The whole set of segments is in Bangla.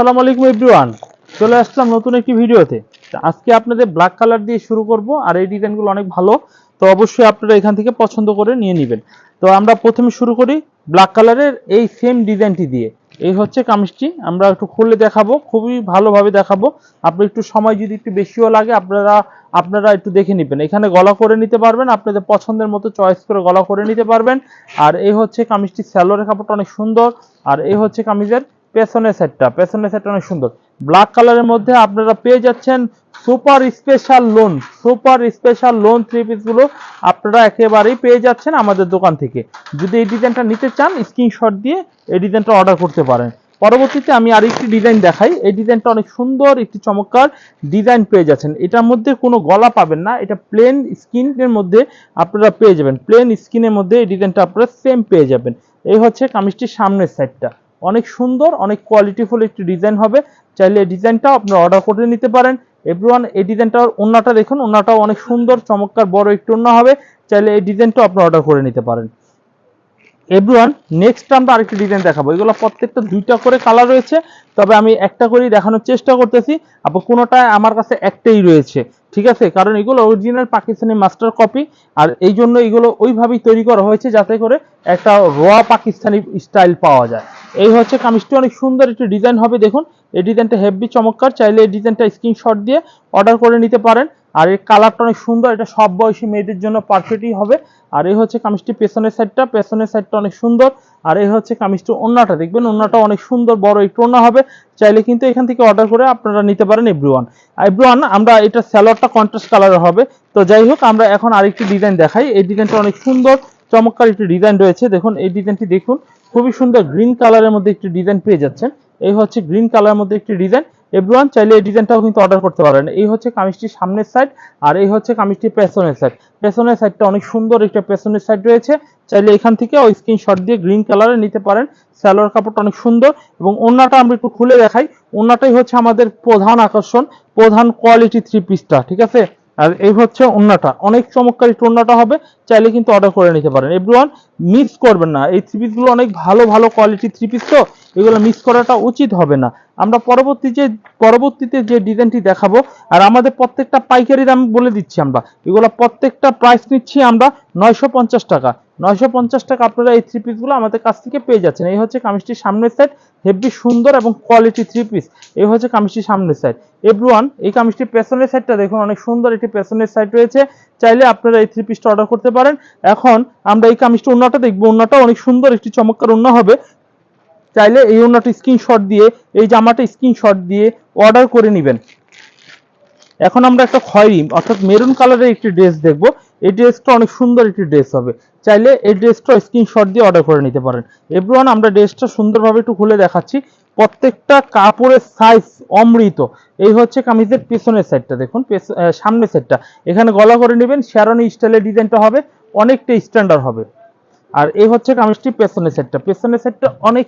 আসসালামু আলাইকুম এভরিওয়ান। চলে আসলাম নতুন একটি ভিডিওতে। আজকে আপনাদের ব্ল্যাক কালার দিয়ে শুরু করব, আর এই ডিজাইনগুলো অনেক ভালো, তো অবশ্যই আপনারা এখান থেকে পছন্দ করে নিয়ে নেবেন। তো আমরা প্রথমে শুরু করি ব্ল্যাক কালারের এই সেম ডিজাইনটি দিয়ে। এই হচ্ছে কামিজটি, আমরা একটু খুলে দেখাবো, খুবই ভালোভাবে দেখাবো। আপনি একটু সময় যদি একটু বেশিও লাগে, আপনারা আপনারা একটু দেখে নেবেন। এখানে গলা করে নিতে পারবেন, আপনাদের পছন্দের মতো চয়েস করে গলা করে নিতে পারবেন। আর এই হচ্ছে কামিজটি স্যালোরের কাপড়টা অনেক সুন্দর, আর এই হচ্ছে কামিজের পেছনের সেটটা পেছনের সেটটা অনেক সুন্দর। ব্ল্যাক কালারের মধ্যে আপনারা পেয়ে যাচ্ছেন super special lawn super special lawn three পিসগুলো আপনারা একেবারেই পেয়ে যাচ্ছেন আমাদের দোকান থেকে। যদি এই ডিজাইনটা নিতে চান স্ক্রিনশট দিয়ে এই ডিজাইনটা অর্ডার করতে পারেন। পরবর্তীতে আমি আরেকটি ডিজাইন দেখাই। এই ডিজাইনটা অনেক সুন্দর, একটি চমৎকার ডিজাইন পেয়ে যাচ্ছেন। এটার মধ্যে কোনো গলা পাবেন না, এটা প্লেন স্কিনের মধ্যে আপনারা পেয়ে যাবেন। প্লেন স্কিনের মধ্যে এই ডিজাইনটা আপনারা সেম পেয়ে যাবেন। এই হচ্ছে কামিজটির সামনের সাইডটা অনেক সুন্দর, অনেক কোয়ালিটিফুল একটি ডিজাইন হবে। চাইলে এই ডিজাইনটাও আপনারা অর্ডার করে নিতে পারেন। এভরিওয়ান এই ডিজাইনটার ওন্নাটা দেখুন ওন্নাটাও অনেক সুন্দর, চমৎকার, বড় একটু ওন্না হবে। চাইলে এই ডিজাইনটাও আপনারা অর্ডার করে নিতে পারেন। এভরিওয়ান নেক্সট আমরা আরেকটি ডিজাইন দেখাবো। এগুলো প্রত্যেকটা দুইটা করে কালার রয়েছে, তবে আমি একটা করেই দেখানোর চেষ্টা করতেছি। আবার কোনোটা আমার কাছে একটাই রয়েছে, ঠিক আছে? কারণ এগুলো অরিজিনাল পাকিস্তানি মাস্টার কপি আর এই জন্য এগুলো ওইভাবেই তৈরি করা হয়েছে যাতে করে একটা র পাকিস্তানি স্টাইল পাওয়া যায়। এই হচ্ছে কামিজটি, অনেক সুন্দর একটি ডিজাইন হবে। দেখুন, এই ডিজাইনটা হেভি চমৎকার। চাইলে এই ডিজাইনটা স্ক্রিনশট দিয়ে অর্ডার করে নিতে পারেন। আর এর কালারটা অনেক সুন্দর, এটা সব বয়সী মেয়েদের জন্য পারফেক্টই হবে। আর এই হচ্ছে কামিজটি পেছনের সাইডটা পেছনের সাইডটা অনেক সুন্দর। আর এই হচ্ছে কামিজটি ওন্নাটা দেখবেন ওন্নাটা অনেক সুন্দর, বড় একটু ওন্না হবে। চাইলে কিন্তু এখান থেকে অর্ডার করে আপনারা নিতে পারেন এভরিওয়ান এভরিওয়ান আমরা এটা স্যালোয়ারটা কন্ট্রাস্ট কালারের হবে। তো যাই হোক, আমরা এখন আরেকটি ডিজাইন দেখাই। এই ডিজাইনটা অনেক সুন্দর, চমৎকার একটি ডিজাইন রয়েছে। দেখুন, এই ডিজাইনটি দেখুন, খুবই সুন্দর গ্রিন কালারের মধ্যে একটি ডিজাইন পেয়ে যাচ্ছেন। এই হচ্ছে গ্রিন কালারের মধ্যে একটি ডিজাইন এভরিওয়ান চাইলে এই ডিজাইনটাও কিন্তু অর্ডার করতে পারেন। এই হচ্ছে কামিজটির সামনের সাইড আর এই হচ্ছে কামিজটির পেছনের সাইড পেছনের সাইডটা অনেক সুন্দর একটা পেছনের সাইড রয়েছে। চাইলে এখান থেকে ওই স্ক্রিনশট দিয়ে গ্রিন কালারে নিতে পারেন। স্যালোয়ার কাপড়টা অনেক সুন্দর এবং ওন্নাটা আমরা একটু খুলে দেখাই। ওন্নাটাই হচ্ছে আমাদের প্রধান আকর্ষণ, প্রধান কোয়ালিটি থ্রি পিসটা ঠিক আছে? আর এই হচ্ছে ওন্নাটা অনেক চমৎকার একটু ওন্নাটা হবে, চাইলে কিন্তু অর্ডার করে নিতে পারেন। এভরিওয়ান মিস করবেন না। এই থ্রি পিসগুলো অনেক ভালো ভালো কোয়ালিটি থ্রি পিস তো? এগুলো মিস করাটা উচিত হবে না। আমরা পরবর্তী যে, পরবর্তীতে যে ডিজাইনটি দেখাবো, আর আমাদের প্রত্যেকটা পাইকারি দাম বলে দিচ্ছি আমরা, এগুলো প্রত্যেকটা প্রাইস নিচ্ছি আমরা নয়শো পঞ্চাশ টাকা। নয়শো পঞ্চাশ টাকা আপনারা এই থ্রি পিসগুলো আমাদের কাছ থেকে পেয়ে যাচ্ছেন। এই হচ্ছে কামিজটির সামনের সাইড হেভি সুন্দর এবং কোয়ালিটি থ্রি পিস এই হচ্ছে কামিজটির সামনের সাইড এভরিওয়ান এই কামিজটির পেছনের সাইডটা দেখুন, অনেক সুন্দর একটি পেছনের সাইড রয়েছে। চাইলে আপনারা এই থ্রি পিসটা অর্ডার করতে পারেন। এখন আমরা এই কামিজটা উন্নাটা দেখব। উন্নাটা অনেক সুন্দর, একটি চমৎকার উন্না হবে। চাইলে এই ওনাটা স্ক্রিনশট দিয়ে, এই জামাটা স্ক্রিনশট দিয়ে অর্ডার করে নেবেন। এখন আমরা একটা খয়েরি, অর্থাৎ মেরুন কালারের একটি ড্রেস দেখব। এই ড্রেসটা অনেক সুন্দর একটি ড্রেস হবে। চাইলে এই ড্রেসটা স্ক্রিনশট দিয়ে অর্ডার করে নিতে পারেন। এভরিওয়ান, আমরা ড্রেসটা সুন্দরভাবে একটু খুলে দেখাচ্ছি। প্রত্যেকটা কাপড়ের সাইজ অমৃত। এই হচ্ছে কামিজের পেছনের সাইডটা দেখুন সামনের সাইডটা এখানে গলা করে নেবেন শ্যারনি স্টাইলের ডিজাইনটা হবে অনেকটা স্ট্যান্ডার্ড হবে। আর এই হচ্ছে কামিজটি পেছনের সাইডটা পেছনের সাইডটা অনেক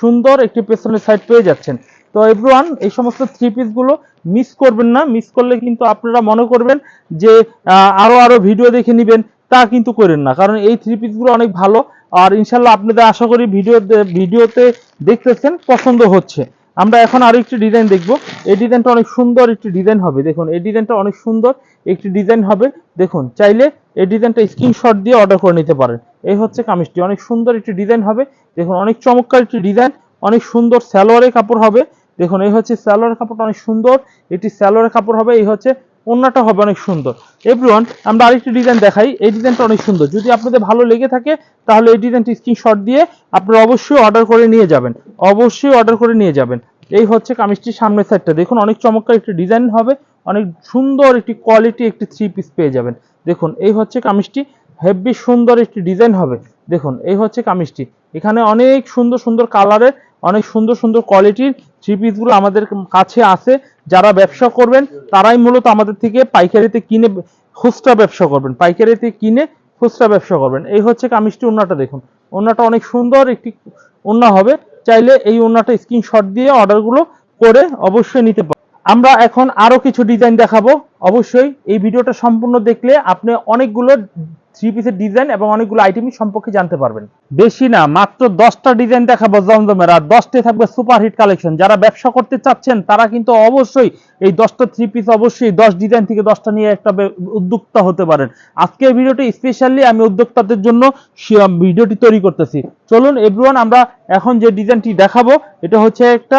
সুন্দর একটি পেছনের সাইড পেয়ে যাচ্ছেন। তো এভরিওয়ান এই সমস্ত থ্রি পিসগুলো মিস করবেন না। মিস করলে কিন্তু আপনারা মনে করবেন যে আহ, আরও আরও ভিডিও দেখে নেবেন। তা কিন্তু করেন না। কারণ এই থ্রি পিসগুলো অনেক ভালো। আর ইনশাল্লাহ আপনাদের আশা করি ভিডিও ভিডিওতে দেখতেছেন পছন্দ হচ্ছে। আমরা এখন আরও একটি ডিজাইন দেখব। এই ডিজাইনটা অনেক সুন্দর একটি ডিজাইন হবে। দেখুন এই ডিজাইনটা অনেক সুন্দর একটি ডিজাইন হবে। দেখুন চাইলে এই ডিজাইনটা স্ক্রিনশট দিয়ে অর্ডার করে নিতে পারেন। এই হচ্ছে কামিজটি। অনেক সুন্দর একটি ডিজাইন হবে। দেখুন, অনেক চমৎকার একটি ডিজাইন অনেক সুন্দর স্যালোয়ারের কাপড় হবে। দেখুন, এই হচ্ছে স্যালোয়ারের কাপড়টা অনেক সুন্দর এটি স্যালোয়ারের কাপড় হবে, এই হচ্ছে ওন্নাটা হবে অনেক সুন্দর। এভরিওয়ান আমরা আরেকটি ডিজাইন দেখাই। এই ডিজাইনটা অনেক সুন্দর। যদি আপনাদের ভালো লেগে থাকে, তাহলে এই ডিজাইনটি স্ক্রিনশট দিয়ে আপনারা অবশ্যই অর্ডার করে নিয়ে যাবেন। অবশ্যই অর্ডার করে নিয়ে যাবেন। এই হচ্ছে কামিজটির সামনের সাইডটা দেখুন, অনেক চমৎকার একটি ডিজাইন হবে, অনেক সুন্দর একটি কোয়ালিটি একটি থ্রি পিস পেয়ে যাবেন। দেখুন, এই হচ্ছে কামিজটি। হেভি সুন্দর একটি ডিজাইন হবে। দেখুন, এই হচ্ছে কামিজটি। এখানে অনেক সুন্দর সুন্দর কালারের, অনেক সুন্দর সুন্দর কোয়ালিটির থ্রি পিসগুলো আমাদের কাছে আছে। যারা ব্যবসা করবেন, তারাই মূলত আমাদের থেকে পাইকারিতে কিনে খুচরা ব্যবসা করবেন। পাইকারিতে কিনে খুচরা ব্যবসা করবেন। এই হচ্ছে কামিজটি ওন্নাটা দেখুন। ওন্নাটা অনেক সুন্দর একটি ওন্না হবে। চাইলে এই ওন্নাটা স্ক্রিনশট দিয়ে অর্ডারগুলো করে অবশ্যই নিতে পারেন আমরা এখন আরও কিছু ডিজাইন দেখাবো। অবশ্যই এই ভিডিওটা সম্পূর্ণ দেখলে আপনি অনেকগুলো থ্রি পিসের ডিজাইন এবং অনেকগুলো আইটেম সম্পর্কে জানতে পারবেন। বেশি না, মাত্র দশটা ডিজাইন দেখাবো জমজমের, আর দশটাই থাকবে সুপার হিট কালেকশন যারা ব্যবসা করতে চাচ্ছেন, তারা কিন্তু অবশ্যই এই দশটা থ্রি পিস অবশ্যই দশ ডিজাইন থেকে দশটা নিয়ে একটা উদ্যোক্তা হতে পারেন। আজকের ভিডিওটি স্পেশালি আমি উদ্যোক্তাদের জন্য ভিডিওটি তৈরি করতেছি। চলুন এভরিওয়ান আমরা এখন যে ডিজাইনটি দেখাবো, এটা হচ্ছে একটা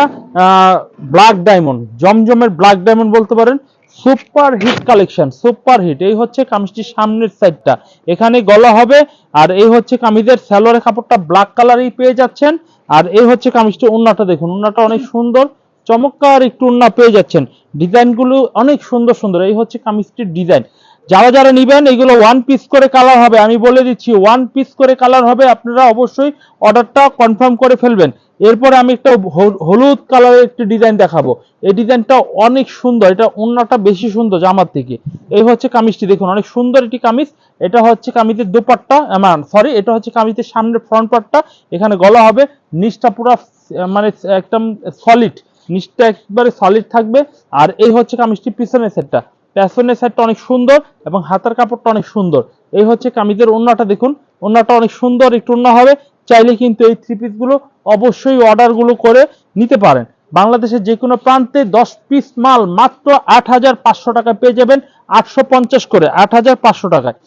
ব্ল্যাক ডায়মন্ড জমজমের ব্ল্যাক ডায়মন্ড বলতে পারেন। Super hit collection, super hit. এই হচ্ছে কামিজটির সামনের সাইডটা এখানে গলা হবে, আর এই হচ্ছে কামিজের স্যালোয়ারের কাপড়টা ব্ল্যাক কালারই পেয়ে যাচ্ছেন। আর এই হচ্ছে কামিজটি ওন্নাটা দেখুন ওন্নাটা অনেক সুন্দর, চমৎকার একটু ওন্না পেয়ে যাচ্ছেন। ডিজাইনগুলো অনেক সুন্দর সুন্দর, এই হচ্ছে কামিজটির ডিজাইন। যারা যারা নিবেন, এগুলো ওয়ান পিস করে কালার হবে, আমি বলে দিচ্ছি ওয়ান পিস করে কালার হবে, আপনারা অবশ্যই অর্ডারটা কনফার্ম করে ফেলবেন। এরপরে আমি একটা হলুদ কালারের একটি ডিজাইন দেখাবো। এই ডিজাইনটা অনেক সুন্দর, এটা অন্যটা বেশি সুন্দর জামার থেকে। এই হচ্ছে কামিজটি, দেখুন অনেক সুন্দর একটি কামিজ। এটা হচ্ছে কামিজের দোপাট্টা সরি এটা হচ্ছে কামিজের সামনের ফ্রন্ট পার্টটা এখানে গলা হবে, নিচটা পুরো মানে একদম সলিড নিচটা একবারে সলিড থাকবে। আর এই হচ্ছে কামিজটি পিছনের সেটটা পেছনের সাইডটা অনেক সুন্দর এবং হাতার কাপড়টা অনেক সুন্দর। এই হচ্ছে কামিজের ওন্নাটা, দেখুন, ওন্নাটা অনেক সুন্দর, একটু ওন্না হবে। চাইলে কিন্তু এই থ্রি পিসগুলো অবশ্যই অর্ডারগুলো করে নিতে পারেন। বাংলাদেশের যে কোনো প্রান্তে দশ পিস মাল মাত্র আট হাজার পাঁচশো টাকা পেয়ে যাবেন আটশো পঞ্চাশ করে, আট হাজার পাঁচশো টাকায়।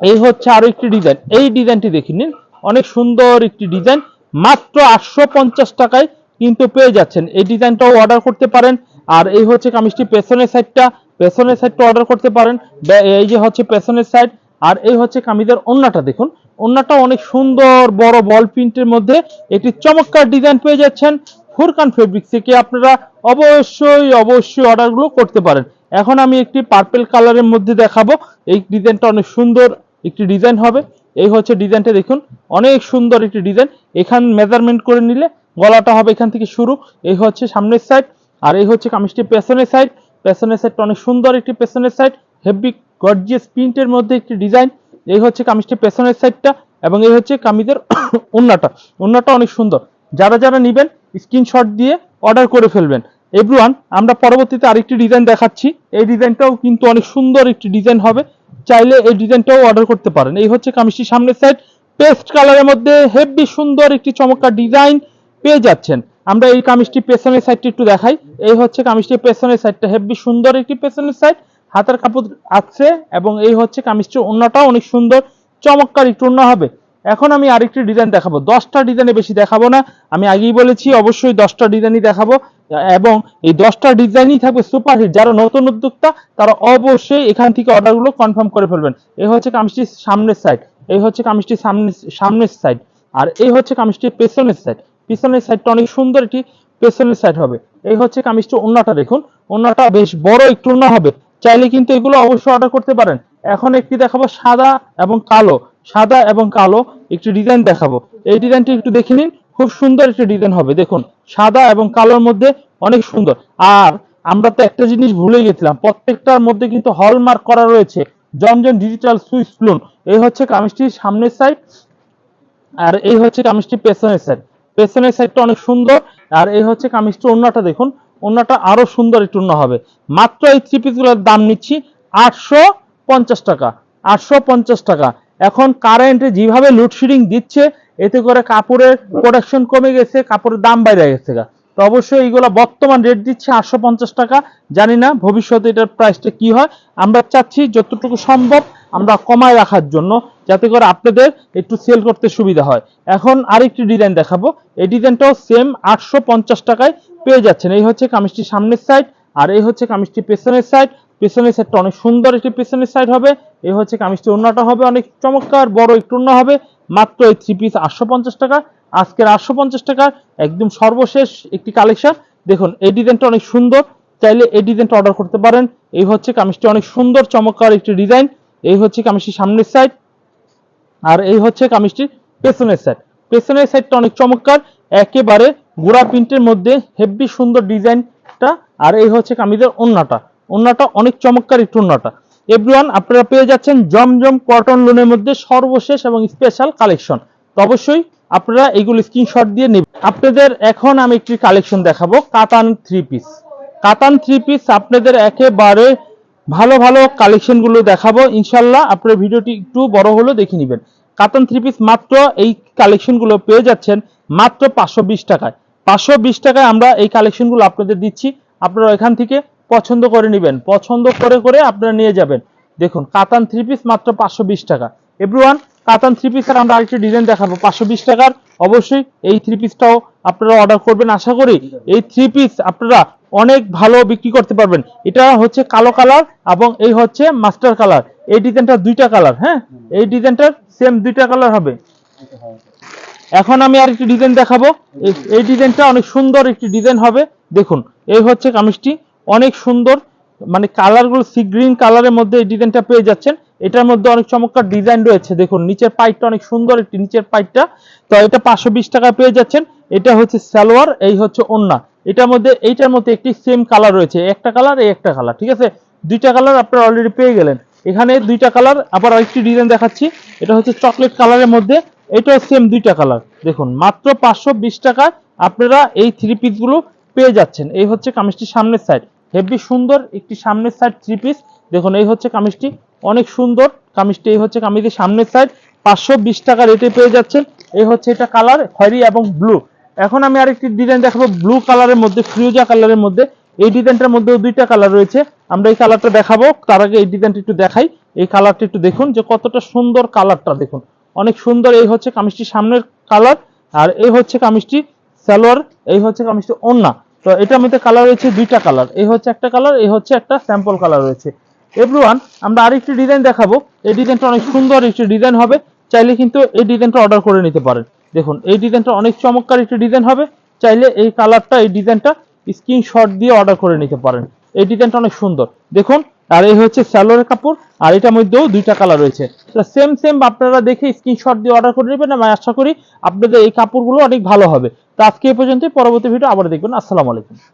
এই হচ্ছে আরও একটি ডিজাইন এই ডিজাইনটি দেখে নিন, অনেক সুন্দর একটি ডিজাইন মাত্র আটশো পঞ্চাশ টাকায় কিন্তু পেয়ে যাচ্ছেন। এই ডিজাইনটাও অর্ডার করতে পারেন। আর এই হচ্ছে কামিজটি পেছনের সাইডটা পেছনের সাইডটা অর্ডার করতে পারেন। এই যে হচ্ছে পেছনের সাইড আর এই হচ্ছে কামিজের অন্যটা দেখুন। ওন্নাটা অনেক সুন্দর বড় বল প্রিন্টের মধ্যে একটি চমৎকার ডিজাইন পেয়ে যাচ্ছেন ফুরকান ফেব্রিক্স থেকে। আপনারা অবশ্যই অবশ্যই অর্ডারগুলো করতে পারেন। এখন আমি একটি পার্পেল কালারের মধ্যে দেখাবো। এই ডিজাইনটা অনেক সুন্দর একটি ডিজাইন হবে। এই হচ্ছে ডিজাইনটা দেখুন। অনেক সুন্দর একটি ডিজাইন। এখান মেজারমেন্ট করে নিলে গলাটা হবে এখান থেকে শুরু। এই হচ্ছে সামনের সাইড আর এই হচ্ছে কামিজটি পেছনের সাইড পেছনের সাইডটা অনেক সুন্দর একটি পেছনের সাইড হেভি গর্জিয়াস প্রিন্টের মধ্যে একটি ডিজাইন। এই হচ্ছে কামিজটি পেছনের সাইডটা এবং এই হচ্ছে কামিজের ওন্নাটা ওন্নাটা অনেক সুন্দর। যারা যারা নেবেন স্ক্রিনশট দিয়ে অর্ডার করে ফেলবেন। এভরিওয়ান আমরা পরবর্তীতে আরেকটি ডিজাইন দেখাচ্ছি। এই ডিজাইনটাও কিন্তু অনেক সুন্দর একটি ডিজাইন হবে। চাইলে এই ডিজাইনটাও অর্ডার করতে পারেন। এই হচ্ছে কামিজটি সামনের সাইড পেস্ট কালারের মধ্যে হেভি সুন্দর একটি চমৎকার ডিজাইন পেয়ে যাচ্ছেন। আমরা এই কামিজটি পেছনের সাইডটি একটু দেখাই। এই হচ্ছে কামিজটি পেছনের সাইডটা হেভি সুন্দর একটি পেছনের সাইড হাতের কাপড় আছে এবং এই হচ্ছে কামিজটির অন্যটাও অনেক সুন্দর, চমৎকার একটু অন্য হবে। এখন আমি আরেকটি ডিজাইন দেখাবো। দশটা ডিজাইনে বেশি দেখাবো না। আমি আগেই বলেছি, অবশ্যই দশটা ডিজাইনই দেখাবো। এবং এই দশটা ডিজাইনই থাকবে সুপারহিট যারা নতুন উদ্যোক্তা, তারা অবশ্যই এখান থেকে অর্ডারগুলো কনফার্ম করে ফেলবেন। এই হচ্ছে কামিজটির সামনের সাইড এই হচ্ছে কামিজটির সামনে, সামনের সাইড আর এই হচ্ছে কামিজটির পেছনের সাইড পিছনের সাইডটা অনেক সুন্দর একটি পেছনের সাইড হবে। এই হচ্ছে কামিজটি ওন্নাটা দেখুন। ওন্নাটা বেশ বড় একটু ওন্না হবে। চাইলে কিন্তু এগুলো অবশ্যই অর্ডার করতে পারেন। এখন একটি দেখাবো সাদা এবং কালো। সাদা এবং কালো একটি ডিজাইন দেখাবো। এই ডিজাইনটি একটু দেখে নিন। খুব সুন্দর একটি ডিজাইন হবে। দেখুন, সাদা এবং কালোর মধ্যে অনেক সুন্দর। আর আমরা তো একটা জিনিস ভুলে গেছিলাম। প্রত্যেকটার মধ্যে কিন্তু হলমার্ক করা রয়েছে। জমজম ডিজিটাল সুইচ ফ্লুন এই হচ্ছে কামিজটির সামনের সাইড আর এই হচ্ছে কামিজটি পেছনের সাইড পেছনের সাইডটা অনেক সুন্দর। আর এই হচ্ছে কামিজটি অন্যটা দেখুন। অন্যটা আরও সুন্দর একটু অন্য হবে। মাত্র এই থ্রি পিসগুলোর দাম নিচ্ছি আটশো পঞ্চাশ টাকা, আটশো পঞ্চাশ টাকা। এখন কারেন্টে যেভাবে লোডশেডিং দিচ্ছে, এতে করে কাপড়ের প্রোডাকশন কমে গেছে, কাপড়ের দাম বাইরে গেছে তো অবশ্যই এইগুলো বর্তমান রেট দিচ্ছে আটশো পঞ্চাশ টাকা। জানি না ভবিষ্যতে এটার প্রাইসটা কি হয়। আমরা চাচ্ছি যতটুকু সম্ভব আমরা কমায় রাখার জন্য যাতে করে আপনাদের একটু সেল করতে সুবিধা হয়। এখন আরেকটি ডিজাইন দেখাবো। এই ডিজাইনটাও সেম আটশো পঞ্চাশ টাকায় পেয়ে যাচ্ছেন। এই হচ্ছে কামিজটি সামনের সাইড আর এই হচ্ছে কামিজটি পেছনের সাইড পেছনের সাইডটা অনেক সুন্দর একটি পেছনের সাইড হবে। এই হচ্ছে কামিজটি অন্যটা হবে অনেক চমৎকার, বড় একটু অন্য হবে। মাত্র এই থ্রি পিস আটশো পঞ্চাশ টাকা। আজকের আটশো টাকার একদম সর্বশেষ একটি কালেকশন দেখুন, এই ডিজাইনটা অনেক সুন্দর। চাইলে এই ডিজাইনটা অর্ডার করতে পারেন। এই হচ্ছে কামিজটি অনেক সুন্দর, চমৎকার একটি ডিজাইন এই হচ্ছে কামিজটির সামনের সাইড আর এই হচ্ছে কামিজটির পেছনের সাইড পেছনের সাইডটা অনেক চমৎকার, একেবারে গোড়া প্রিন্টের মধ্যে হেভি সুন্দর ডিজাইনটা আর এই হচ্ছে কামিজের ওন্নাটা। ওন্নাটা অনেক চমৎকার একটু ওন্নাটা। এভরিওয়ান আপনারা পেয়ে যাচ্ছেন জমজম কটন লোনের মধ্যে সর্বশেষ এবং স্পেশাল কালেকশন তো অবশ্যই আপনারা এইগুলো স্ক্রিনশট দিয়ে নেবেন। আপনাদের এখন আমি একটি কালেকশন দেখাবো, কাতান থ্রি পিস কাতান থ্রি পিস আপনাদের একেবারে ভালো ভালো কালেকশনগুলো দেখাবো, ইনশাল্লাহ আপনার ভিডিওটি একটু বড় হলেও দেখে নেবেন। কাতান থ্রি পিস মাত্র এই কালেকশনগুলো পেয়ে যাচ্ছেন মাত্র পাঁচশো বিশ টাকায়। পাঁচশো বিশ টাকায় আমরা এই কালেকশনগুলো আপনাদের দিচ্ছি। আপনারা এখান থেকে পছন্দ করে নেবেন। পছন্দ করে করে আপনারা নিয়ে যাবেন। দেখুন, কাতান থ্রি পিস মাত্র পাঁচশো বিশ টাকা। এভরিওয়ান কাতান থ্রি পিসের আমরা আরেকটি ডিজাইন দেখাবো। পাঁচশো বিশ টাকার, অবশ্যই এই থ্রি পিসটাও আপনারা অর্ডার করবেন। আশা করি এই থ্রি পিস আপনারা অনেক ভালো বিক্রি করতে পারবেন। এটা হচ্ছে কালো কালার এবং এই হচ্ছে মাস্টার কালার। এই ডিজাইনটা দুইটা কালার হ্যাঁ? এই ডিজাইনটার সেম দুইটা কালার হবে। এখন আমি আরেকটি ডিজাইন দেখাবো। এই- ডিজাইনটা অনেক সুন্দর একটি ডিজাইন হবে। দেখুন, এই হচ্ছে কামিজটি। অনেক সুন্দর মানে কালারগুলো সি গ্রিন কালারের মধ্যে এই ডিজাইনটা পেয়ে যাচ্ছেন। এটার মধ্যে অনেক চমৎকার ডিজাইন রয়েছে। দেখুন, নিচের পাইটটা অনেক সুন্দর একটি নিচের পাইটটা তো এটা পাঁচশো বিশ টাকা পেয়ে যাচ্ছেন। এটা হচ্ছে সালোয়ার, এই হচ্ছে ওন্না। এটার মধ্যে, এইটার মধ্যে একটি সেম কালার রয়েছে। একটা কালার এই একটা কালার ঠিক আছে? দুইটা কালার আপনারা অলরেডি পেয়ে গেলেন। এখানে দুইটা কালার আবার আরেকটি ডিজাইন দেখাচ্ছি। এটা হচ্ছে চকলেট কালারের মধ্যে, এটাও সেম দুইটা কালার দেখুন, মাত্র পাঁচশো বিশ টাকায় আপনারা এই থ্রি পিসগুলো পেয়ে যাচ্ছেন। এই হচ্ছে কামিজটির সামনের সাইড হেভি সুন্দর একটি সামনের সাইড থ্রি পিস দেখুন, এই হচ্ছে কামিজটি। অনেক সুন্দর কামিজটি। এই হচ্ছে কামিজের সামনের সাইড পাঁচশো বিশ টাকা রেটে পেয়ে যাচ্ছেন। এই হচ্ছে এটা কালার খয়েরি এবং ব্লু এখন আমি আরেকটি ডিজাইন দেখাবো ব্লু কালারের মধ্যে, ফিরোজা কালারের মধ্যে। এই ডিজাইনটার মধ্যেও দুইটা কালার রয়েছে। আমরা এই কালারটা দেখাবো, তার আগে এই ডিজাইনটা একটু দেখাই। এই কালারটা একটু দেখুন যে কতটা সুন্দর কালারটা দেখুন। অনেক সুন্দর, এই হচ্ছে কামিজটির সামনের কালার আর এই হচ্ছে কামিজটি সালোয়ার, এই হচ্ছে কামিজটি ওন্না তো এটার মধ্যে কালার রয়েছে দুইটা কালার এই হচ্ছে একটা কালার এই হচ্ছে একটা স্যাম্পল কালার রয়েছে। এভরিওয়ান আমরা আরেকটি ডিজাইন দেখাবো। এই ডিজাইনটা অনেক সুন্দর একটি ডিজাইন হবে, চাইলে কিন্তু এই ডিজাইনটা অর্ডার করে নিতে পারেন। দেখুন, এই ডিজাইনটা অনেক চমৎকার একটি ডিজাইন হবে। চাইলে এই কালারটা, এই ডিজাইনটা স্ক্রিনশট দিয়ে অর্ডার করে নিতে পারেন। এই ডিজাইনটা অনেক সুন্দর। দেখুন, আর এই হচ্ছে স্যালোয়ারের কাপড়, আর এটার মধ্যেও দুইটা কালার রয়েছে। তো সেম সেম আপনারা দেখে স্ক্রিনশট দিয়ে অর্ডার করে নেবেন, আমি আশা করি আপনাদের এই কাপড়গুলো অনেক ভালো হবে। তো আজকে এই পর্যন্তই, পরবর্তী ভিডিও আবার দেখবেন। আসসালামু আলাইকুম।